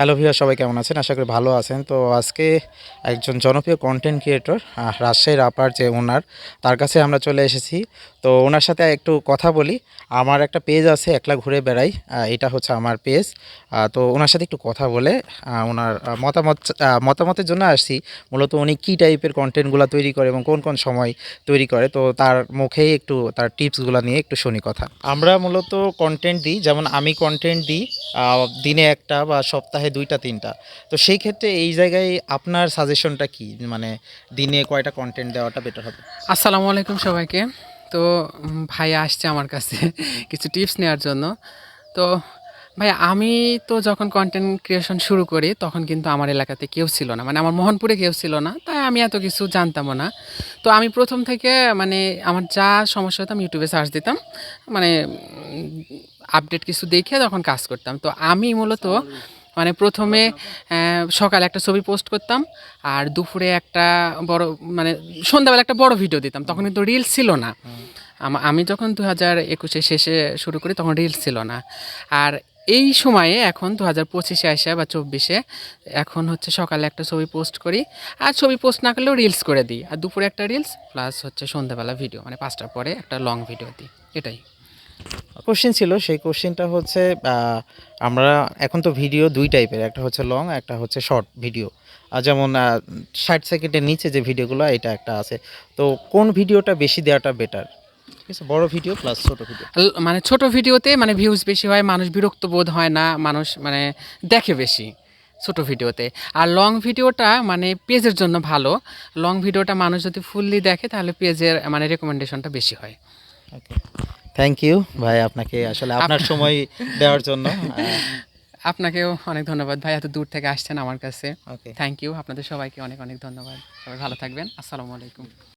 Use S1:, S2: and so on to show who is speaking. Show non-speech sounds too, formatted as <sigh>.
S1: Hello viewer সবাই কেমন আছেন? আশা করি ভালো আছেন। তো আজকে একজন জনপ্রিয় কন্টেন্ট ক্রিয়েটর রাজশাহীর আপার যে ওনার তার কাছে আমরা চলে এসেছি। তো ওনার সাথে একটু কথা বলি। আমার একটা পেজ আছে, একলা ঘুরে বেড়াই। এটা হচ্ছে আমার পেজ তো ওনার সাথে একটু কথা বলে ওনার মতামত মতামতের জন্য আসছি। মূলত উনি কী টাইপের কন্টেন্টগুলো তৈরি করে এবং কোন কোন সময় তৈরি করে। তো তার মুখেই একটু, তার টিপসগুলো নিয়ে একটু শুনি কথা। আমরা মূলত কন্টেন্ট দিই, যেমন আমি কন্টেন্ট দিই দিনে একটা বা সপ্তাহে দুইটা, তিনটা। তো সেই ক্ষেত্রে এই জায়গায় আপনার সাজেশনটা কি? মানে দিনে কয়টা কন্টেন্ট দেওয়াটা বেটার হবে?
S2: আসসালামু আলাইকুম সবাইকে। তো ভাই আসছে আমার কাছে <laughs> কিছু টিপস নেওয়ার জন্য। তো, ভাই, আমি তো যখন কন্টেন্ট ক্রিয়েশন শুরু করি, তখন কিন্তু আমার এলাকাতে কেউ ছিল না। মানে আমার মোহনপুরে কেউ ছিল না, তাই আমি এত কিছু জানতামও না। তো আমি প্রথম থেকে মানে আমার যা সমস্যা হতো আমি ইউটিউবে সার্চ দিতাম। মানে আপডেট কিছু দেখে তখন কাজ করতাম। তো আমি মূলত মানে প্রথমে সকালে একটা ছবি পোস্ট করতাম, আর দুপুরে একটা বড় মানে সন্ধ্যাবেলা একটা বড় ভিডিও দিতাম। তখন কিন্তু রিলস ছিল না। আমি যখন দু হাজার একুশে শেষে শুরু করি, তখন রিলস ছিল না। আর এই সময়ে এখন দু হাজার পঁচিশে আসে বা চব্বিশে, এখন হচ্ছে সকালে একটা ছবি পোস্ট করি, আর ছবি পোস্ট না করলেও রিলস করে দিই। আর দুপুরে একটা রিলস প্লাস হচ্ছে সন্ধ্যাবেলা ভিডিও মানে পাঁচটার পরে একটা লং ভিডিও দিই। এটাই।
S1: কোশ্চেন ছিল সেই কোশ্চেনটা হচ্ছে আমরা এখন তো ভিডিও দুই টাইপের একটা হচ্ছে লং একটা হচ্ছে শর্ট ভিডিও আর যেমন ষাট সেকেন্ডের নিচে যে ভিডিওগুলো এটা একটা আছে। তো কোন ভিডিওটা বেশি দেওয়াটা বেটার ঠিক আছে বড় ভিডিও প্লাস ছোট ভিডিও
S2: মানে ছোট ভিডিওতে মানে ভিউজ বেশি হয় মানুষ বিরক্ত বোধ হয় না মানুষ মানে দেখে বেশি ছোট ভিডিওতে আর লং ভিডিওটা মানে পেজের জন্য ভালো। লং ভিডিওটা মানুষ যদি ফুললি দেখে তাহলে পেজের মানে রেকমেন্ডেশনটা বেশি হয়।
S1: ওকে থ্যাংক ইউ ভাই আপনাকে আসলে আপনার সময় দেওয়ার জন্য। <laughs>
S2: আপনাকেও অনেক ধন্যবাদ ভাই এত দূর থেকে আসছেন আমার কাছে।
S1: ওকে
S2: থ্যাংক ইউ আপনাদের সবাইকে অনেক অনেক ধন্যবাদ। সবাই ভালো থাকবেন আসসালামু আলাইকুম।